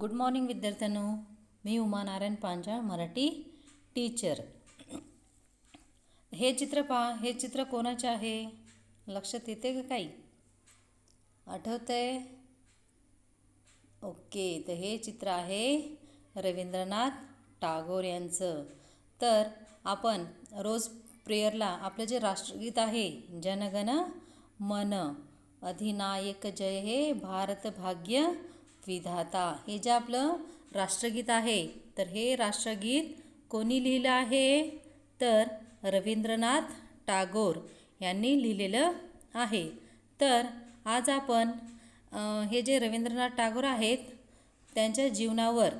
Good morning विद्यार्थ्यांनो. मी Uma Narayan Panjal Marathi teacher हे चित्र पहा. हे चित्र कोणाचे आहे? लक्षात येते का काही? आठवतंय? ओके तर हे चित्र आहे रवींद्रनाथ टागोर यांचं. तर आपण रोज प्रेयरला आपलं जे राष्ट्रगीत आहे जनगण मन अधिनायक जय हे भारत भाग्य विधाता. हे जे आपलं राष्ट्रगीत आहे तर हे राष्ट्रगीत कोणी लिहिलं आहे? तर रवींद्रनाथ टागोर यांनी लिहिलेलं आहे. तर आज आपण हे जे रवींद्रनाथ टागोर आहेत त्यांच्या जीवनावर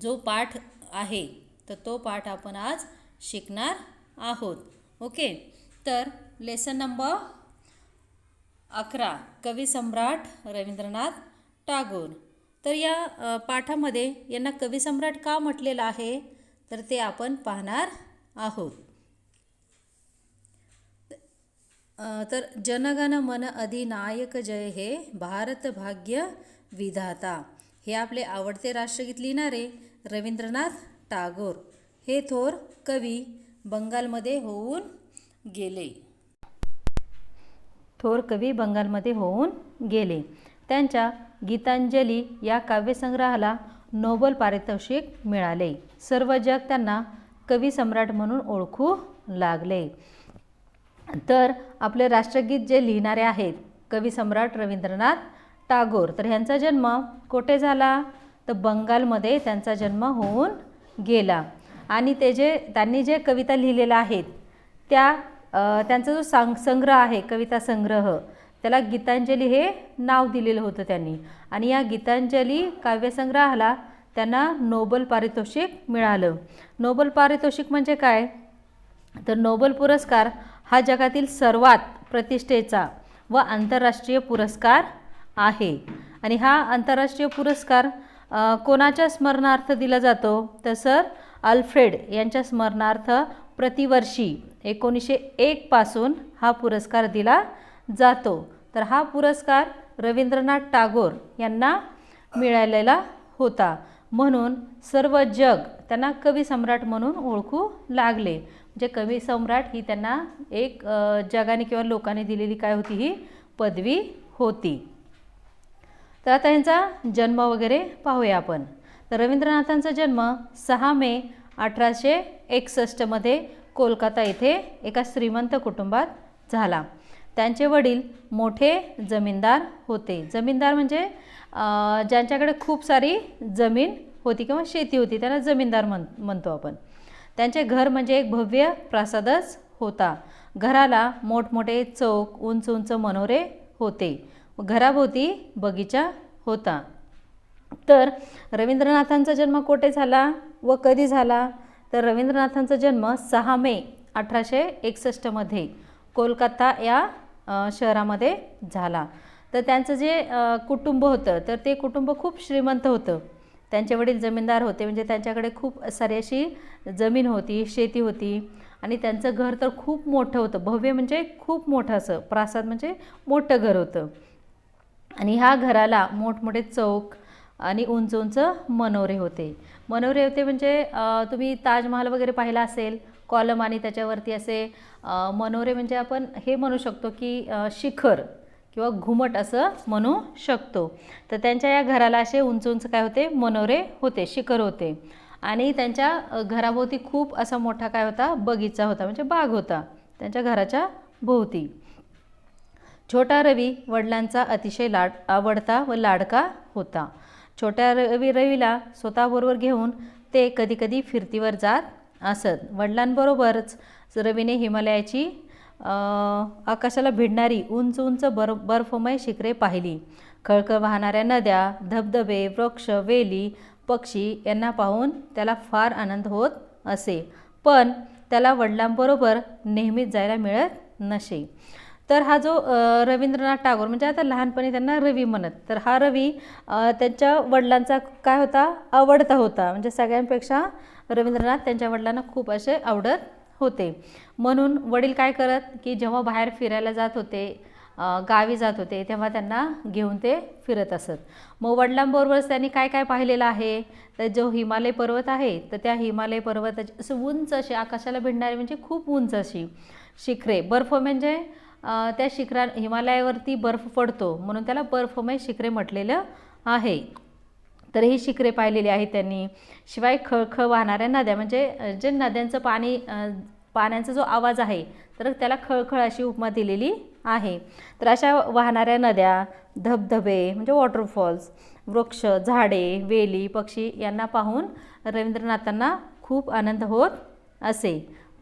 जो पाठ आहे तर तो पाठ आपण आज शिकणार आहोत. ओके? तर लेसन नंबर अकरा कवी सम्राट रवींद्रनाथ टागोर. तर या पाठामध्ये यांना कवी सम्राट का म्हटलेलं आहे? तर ते आपण पाहणार आहोत. तर जनगण मन अधिनायक जय हे भारत भाग्य विधाता. हे आपले आवडते राष्ट्रगीत लिहिणारे रवींद्रनाथ टागोर. हे थोर कवी बंगालमध्ये होऊन गेले. थोर कवी बंगालमध्ये होऊन गेले. त्यांच्या गीतांजली या काव्यसंग्रहाला नोबल पारितोषिक मिळाले. सर्व जग त्यांना कवी सम्राट म्हणून ओळखू लागले. तर आपले राष्ट्रगीत जे लिहिणारे आहेत कवी सम्राट रवींद्रनाथ टागोर तर ह्यांचा जन्म कोठे झाला? तर बंगालमध्ये त्यांचा जन्म होऊन गेला. आणि ते जे त्यांनी जे कविता लिहिलेल्या आहेत त्या त्यांचा जो सांग संग्रह आहे कविता संग्रह त्याला गीतांजली हे नाव दिलेलं होतं त्यांनी. आणि या गीतांजली काव्यसंग्रहाला त्यांना नोबल पारितोषिक मिळालं. नोबल पारितोषिक म्हणजे काय? तर नोबल पुरस्कार हा जगातील सर्वात प्रतिष्ठेचा व आंतरराष्ट्रीय पुरस्कार आहे. आणि हा आंतरराष्ट्रीय पुरस्कार कोणाच्या स्मरणार्थ दिला जातो? तर सर अल्फ्रेड यांच्या स्मरणार्थ प्रतिवर्षी एकोणीसशे एकपासून हा पुरस्कार दिला जातो. तर हा पुरस्कार रवींद्रनाथ टागोर यांना मिळालेला होता. म्हणून सर्व जग त्यांना कवी सम्राट म्हणून ओळखू लागले. म्हणजे कवी सम्राट ही त्यांना एक जगाने किंवा लोकांनी दिलेली काय होती ही? पदवी होती. तर आता यांचा जन्म वगैरे पाहूया आपण. तर रवींद्रनाथांचा जन्म सहा मे अठराशे एकसष्टमध्ये कोलकाता येथे एका श्रीमंत कुटुंबात झाला. त्यांचे वडील मोठे जमीनदार होते. जमीनदार म्हणजे ज्यांच्याकडे खूप सारी जमीन होती किंवा शेती होती त्यांना जमीनदार म्हण म्हणतो आपण. त्यांचे घर म्हणजे एक भव्य प्रासादच होता. घराला मोठमोठे चौक उंच उंच मनोरे होते. घराभोवती बगीचा होता. तर रवींद्रनाथांचा जन्म कोठे झाला व कधी झाला? तर रवींद्रनाथांचा जन्म सहा मे अठराशे एकसष्टमध्ये कोलकाता या शहरामध्ये झाला. तर त्यांचं जे कुटुंब होतं तर ते कुटुंब खूप श्रीमंत होतं. त्यांचे वडील जमीनदार होते म्हणजे त्यांच्याकडे खूप सारी अशी जमीन होती शेती होती. आणि त्यांचं घर तर खूप मोठं होतं. भव्य म्हणजे खूप मोठं असं प्रासाद म्हणजे मोठं घर होतं. आणि ह्या घराला मोठमोठे चौक आणि उंच उंच मनोरे होते. मनोरे होते म्हणजे तुम्ही ताजमहाल वगैरे पाहिला असेल कॉलम आणि त्याच्यावरती असे मनोरे म्हणजे आपण हे म्हणू शकतो की शिखर किंवा घुमट असं म्हणू शकतो. तर त्यांच्या या घराला असे उंच उंच काय होते? मनोरे होते शिखर होते. आणि त्यांच्या घराभोवती खूप असा मोठा काय होता? बगीचा होता म्हणजे बाग होता त्यांच्या घराच्या भोवती. छोटा रवी वडिलांचा अतिशय लाड आवडता व लाडका होता. छोट्या रवी रवीला स्वतःबरोबर घेऊन ते कधीकधी फिरतीवर जात असत वडिलांबरोबरच रवीने हिमालयाची आकाशाला भिडणारी उंच उंच बर बर्फमय शिखरे पाहिली. खळखळ वाहणाऱ्या नद्या धबधबे वृक्ष वेली पक्षी यांना पाहून त्याला फार आनंद होत असे. पण त्याला वडिलांबरोबर नेहमीच जायला मिळत नसे. तर हा जो रवींद्रनाथ टागोर म्हणजे आता लहानपणी त्यांना रवी म्हणत तर हा रवी त्यांच्या वडिलांचा काय होता? आवडता होता. म्हणजे सगळ्यांपेक्षा रवींद्रनाथ त्यांच्या वडिलांना खूप असे आवडत होते. म्हणून वडील काय करत की जेव्हा बाहेर फिरायला जात होते गावी जात होते तेव्हा त्यांना घेऊन ते फिरत असत. मग वडिलांबरोबरच त्यांनी काय काय पाहिलेलं आहे? तर जो हिमालय पर्वत आहे तर त्या हिमालय पर्वताची असं उंच अशी आकाशाला भिडणारी म्हणजे खूप उंच अशी शिखरे. बर्फ म्हणजे त्या शिखरा हिमालयावरती बर्फ पडतो. म्हणून त्याला बर्फमय म्हणजे शिखरे म्हटलेलं आहे. तर ही शिखरे पाहिलेली आहेत त्यांनी. शिवाय खळखळ वाहणाऱ्या नद्या म्हणजे जे नद्यांचं पाणी पाण्याचा जो आवाज आहे तर त्याला खळखळ अशी उपमा दिलेली आहे. तर अशा वाहणाऱ्या नद्या धबधबे म्हणजे वॉटरफॉल्स वृक्ष झाडे वेली पक्षी यांना पाहून रवींद्रनाथांना खूप आनंद होत असे.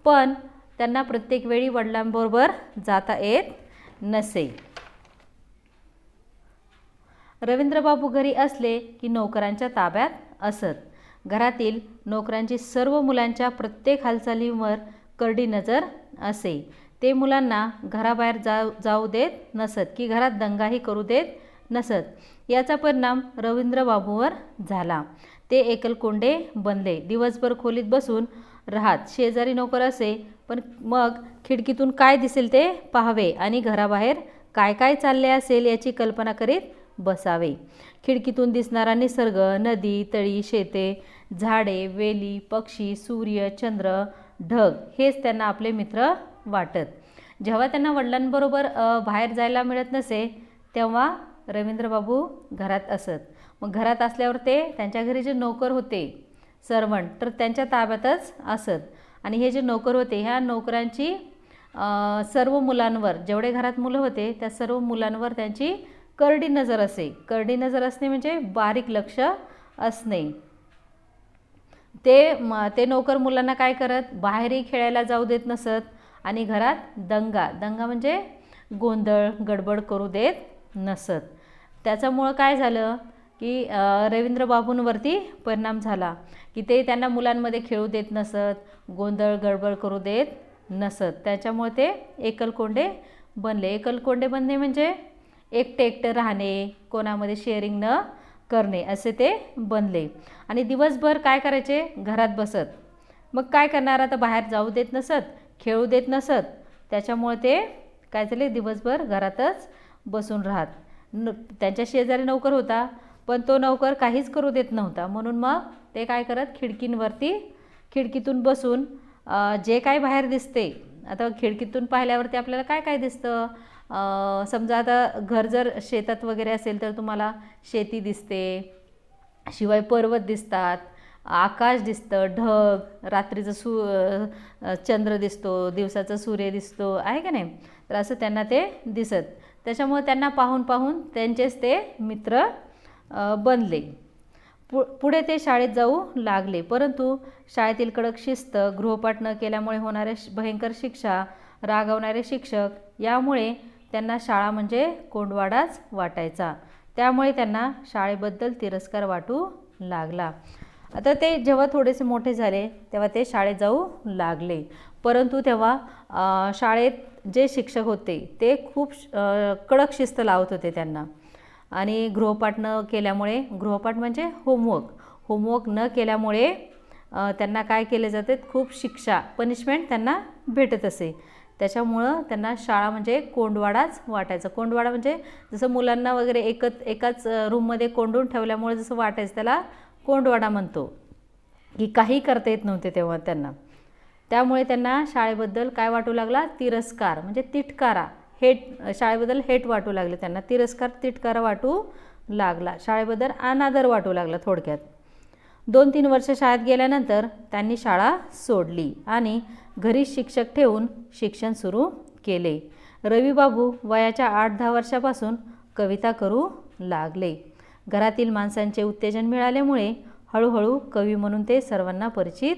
पण त्यांना प्रत्येक वेळी वडिलांबरोबर जाता येत नसे. रवींद्रबाबू घरी असले की नोकरांच्या ताब्यात असत. घरातील नोकरांची सर्व मुलांच्या प्रत्येक हालचालींवर करडी नजर असे. ते मुलांना घराबाहेर जाऊ जाऊ देत नसत की घरात दंगाही करू देत नसत. याचा परिणाम रवींद्रबाबूवर झाला. ते एकलकोंडे बनले. दिवसभर खोलीत बसून राहत. शेजारी नोकर असे पण मग खिडकीतून काय दिसेल ते पाहावे आणि घराबाहेर काय काय चालले असेल याची कल्पना करीत बसावे. खिडकीतून दिसणारा निसर्ग नदी तळी शेते झाडे वेली पक्षी सूर्य चंद्र ढग हेच त्यांना आपले मित्र वाटत. जेव्हा त्यांना वडिलांबरोबर बाहेर जायला मिळत नसे तेव्हा रवींद्रबाबू घरात असत. मग घरात असल्यावर ते त्यांच्या घरी जे नोकर होते सर्वंट तर त्यांच्या ताब्यातच असत. आणि हे जे नोकर होते ह्या नोकरांची सर्व मुलांवर जेवढे घरात मुलं होते त्या सर्व मुलांवर त्यांची करडी नजर असे. करडी नजर असणे म्हणजे बारीक लक्ष असणे. ते म ते नोकर मुलांना काय करत? बाहेरही खेळायला जाऊ देत नसत आणि घरात दंगा. दंगा म्हणजे गोंधळ गडबड करू देत नसत. त्याच्यामुळं काय झालं की रवींद्र बाबूंवरती परिणाम झाला. की ते त्यांना मुलांमध्ये खेळू देत नसत गोंधळ गडबड करू देत नसत. त्याच्यामुळे ते एकलकोंडे बनले. एकलकोंडे बनणे म्हणजे एकटे एकटं राहणे कोणामध्ये शेअरिंग न करणे असे ते बनले. आणि दिवसभर काय करायचे? घरात बसत. मग काय करणार? आता बाहेर जाऊ देत नसत खेळू देत नसत. त्याच्यामुळे ते काय झाले? दिवसभर घरातच बसून राहत. न त्यांच्या शेजारी नोकर होता पण तो नोकर काहीच करू देत नव्हता. म्हणून मग ते काय करत खिडकींवरती खिडकीतून बसून जे काय बाहेर दिसते आता खिडकीतून पाहिल्यावरती आपल्याला काय काय दिसतं? समजा आता घर जर शेतात वगैरे असेल तर तुम्हाला शेती दिसते शिवाय पर्वत दिसतात आकाश दिसतं ढग रात्रीचं सू चंद्र दिसतो दिवसाचा सूर्य दिसतो आहे का नाही? तर असं त्यांना ते दिसत. त्याच्यामुळे त्यांना पाहून पाहून त्यांचेच ते मित्र बनले. पु पुढे ते शाळेत जाऊ लागले. परंतु शाळेतील कडक शिस्त गृहपाठ न केल्यामुळे होणाऱ्या श- भयंकर शिक्षा रागवणारे शिक्षक यामुळे त्यांना शाळा म्हणजे कोंडवाडाच वाटायचा. त्यामुळे त्यांना शाळेबद्दल तिरस्कार वाटू लागला. आता ते जेव्हा थोडेसे मोठे झाले तेव्हा ते शाळेत जाऊ लागले. परंतु तेव्हा शाळेत जे शिक्षक होते ते खूप श- कडक शिस्त लावत होते त्यांना. आणि गृहपाठ न केल्यामुळे गृहपाठ म्हणजे होमवर्क. होमवर्क न केल्यामुळे त्यांना काय केले जाते? खूप शिक्षा पनिशमेंट त्यांना भेटत असे. त्याच्यामुळं त्यांना शाळा म्हणजे कोंडवाडाच वाटायचा. कोंडवाडा म्हणजे जसं मुलांना वगैरे एकच एकाच रूममध्ये कोंडून ठेवल्यामुळे जसं वाटायचं त्याला कोंडवाडा म्हणतो. की काही करता येत नव्हते तेव्हा त्यांना. त्यामुळे त्यांना शाळेबद्दल काय वाटू लागला? तिरस्कार म्हणजे तिटकारा. हेट शाळेबद्दल हेट वाटू लागले त्यांना. तिरस्कार तिटकारा वाटू लागला. शाळेबद्दल अनादर वाटू लागला थोडक्यात. दोन तीन वर्ष शाळेत गेल्यानंतर त्यांनी शाळा सोडली आणि घरी शिक्षक ठेवून शिक्षण सुरू केले. रविबाबू वयाच्या आठ दहा वर्षापासून कविता करू लागले. घरातील माणसांचे उत्तेजन मिळाल्यामुळे हळूहळू कवी म्हणून ते सर्वांना परिचित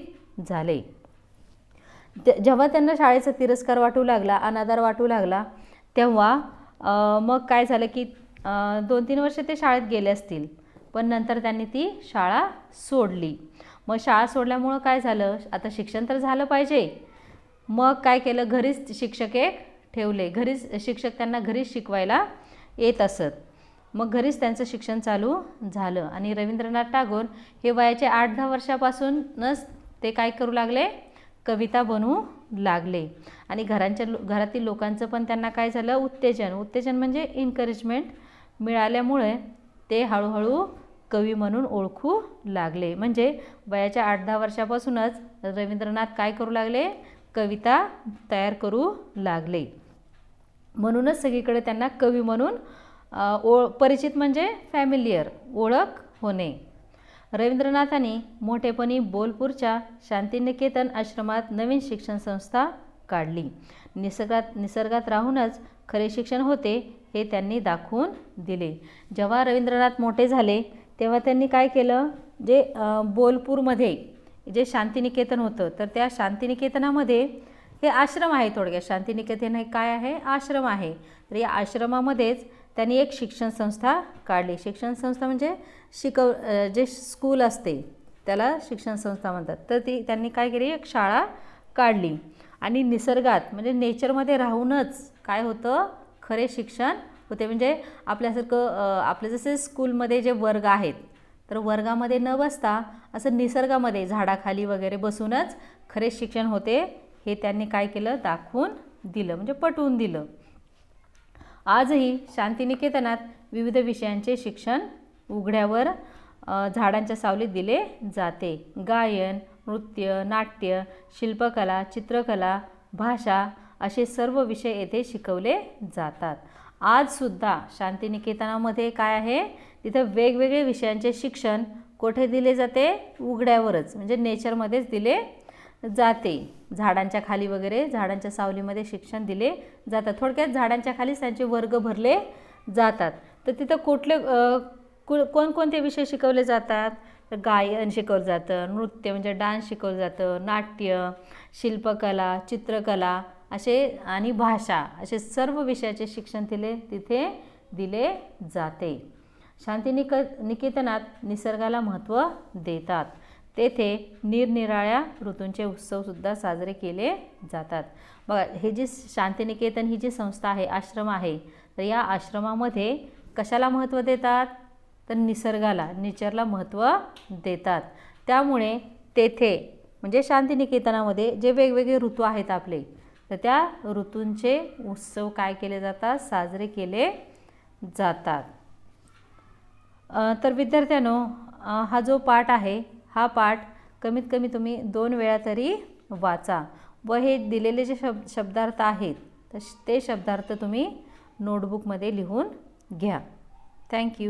झाले. ते जेव्हा त्यांना शाळेचा तिरस्कार वाटू लागला अनादर वाटू लागला तेव्हा मग काय झालं की दोन तीन वर्ष ते शाळेत गेले असतील पण नंतर त्यांनी ती शाळा सोडली. मग शाळा सोडल्यामुळं काय झालं? आता शिक्षण तर झालं पाहिजे. मग काय केलं? घरीच शिक्षक एक ठेवले. घरीच शिक्षक त्यांना घरीच शिकवायला येत असत. मग घरीच त्यांचं शिक्षण चालू झालं. आणि रवींद्रनाथ टागोर हे वयाचे आठ दहा वर्षापासूनच ते काय करू लागले? कविता बनवू लागले. आणि घरांच्या लो घरातील लोकांचं पण त्यांना काय झालं? उत्तेजन. उत्तेजन म्हणजे इन्करेजमेंट मिळाल्यामुळे ते हळूहळू कवी म्हणून ओळखू लागले. म्हणजे वयाच्या आठ दहा वर्षापासूनच रवींद्रनाथ काय करू लागले? कविता तयार करू लागले. म्हणूनच सगळीकडे त्यांना कवी म्हणून ओ परिचित म्हणजे फॅमिलियर ओळख होणे. रवींद्रनाथांनी मोठेपणी बोलपूरच्या शांतिनिकेतन आश्रमात नवीन शिक्षण संस्था काढली. निसर्गात निसर्गात राहूनच खरे शिक्षण होते हे त्यांनी दाखवून दिले. जेव्हा रवींद्रनाथ मोठे झाले तेव्हा त्यांनी काय केलं? जे बोलपूरमध्ये जे शांतिनिकेतन होतं तर त्या शांतिनिकेतनामध्ये हे आश्रम आहे थोडक्यात. शांतिनिकेतन हे काय आहे? आश्रम आहे. तर या आश्रमामध्येच त्यांनी एक शिक्षण संस्था काढली. शिक्षण संस्था म्हणजे शिकव जे स्कूल असते त्याला शिक्षण संस्था म्हणतात. तर ती त्यांनी काय केली? एक शाळा काढली. आणि निसर्गात म्हणजे नेचरमध्ये राहूनच काय होतं? खरे शिक्षण होते. म्हणजे आपल्यासारखं आपले जसे स्कूलमध्ये जे वर्ग आहेत तर वर्गामध्ये न बसता असं निसर्गामध्ये झाडाखाली वगैरे बसूनच खरे शिक्षण होते. हे त्यांनी काय केलं? दाखवून दिलं. म्हणजे पटवून दिलं. आजही शांतिनिकेतनात विविध विषयांचे शिक्षण उघड्यावर झाडांच्या सावलीत दिले जाते. गायन नृत्य नाट्य शिल्पकला चित्रकला भाषा असे सर्व विषय येथे शिकवले जातात. आजसुद्धा शांतिनिकेतनामध्ये काय आहे? तिथं वेगवेगळे विषयांचे शिक्षण कोठे दिले जाते? उघड्यावरच म्हणजे नेचरमध्येच दिले जाते. झाडांच्या खाली वगैरे झाडांच्या सावलीमध्ये शिक्षण दिले जातात. थोडक्यात झाडांच्या खालीच त्यांचे वर्ग भरले जातात. तर तिथं कुठले कु कोणकोणते विषय शिकवले जातात? तर गायन शिकवलं जातं नृत्य म्हणजे डान्स शिकवलं जातं नाट्य शिल्पकला चित्रकला असे आणि भाषा असे सर्व विषयाचे शिक्षण दिले तिथे दिले जाते. शांतिनिक निकेतनात निसर्गाला महत्त्व देतात. तेथे निरनिराळ्या ऋतूंचे उत्सवसुद्धा साजरे केले जातात. बघा हे जी शांतिनिकेतन ही जी संस्था आहे आश्रम आहे तर या आश्रमामध्ये कशाला महत्त्व देतात? तर निसर्गाला नेचरला महत्त्व देतात. त्यामुळे तेथे म्हणजे शांतिनिकेतनामध्ये जे वेगवेगळे ऋतू आहेत आपले तर त्या ऋतूंचे उत्सव काय केले जातात? साजरे केले जातात. तर विद्यार्थ्यांनो हा जो पाठ आहे हा पाठ कमीत कमी तुम्ही दोन वेळा तरी वाचा व हे दिलेले जे शब शब्दार्थ आहेत तर ते शब्दार्थ तुम्ही नोटबुकमध्ये लिहून घ्या. थँक्यू